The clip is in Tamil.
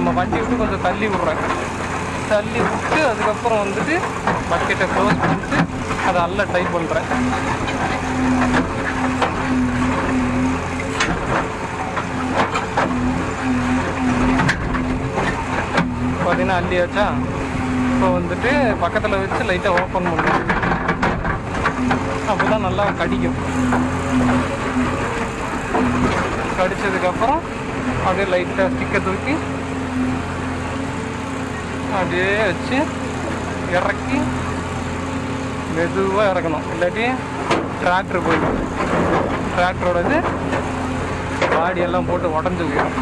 நம்ம வண்டி விட்டு கொஞ்சம் தள்ளி விட்றேன் தள்ளி விட்டு அதுக்கப்புறம் வந்துட்டு பக்கெட்டை க்ளோஸ் பண்ணிட்டு அதை நல்லா டைப் பண்ணுறேன் பார்த்தீங்கன்னா அள்ளியாச்சா? இப்போ வந்துட்டு பக்கத்தில் வச்சு லைட்டாக ஓப்பன் பண்ணுறேன் அப்போ தான் நல்லா கடிக்கும். கடித்ததுக்கப்புறம் அப்படியே லைட்டாக ஸ்டிக்கை தூக்கி அப்படியே வச்சு இறக்கி மெதுவாக இறக்கணும். இல்லாட்டி டிராக்டர் போயிடும். டிராக்டரோடது பாடியெல்லாம் போட்டு உடஞ்சி போயிடும்.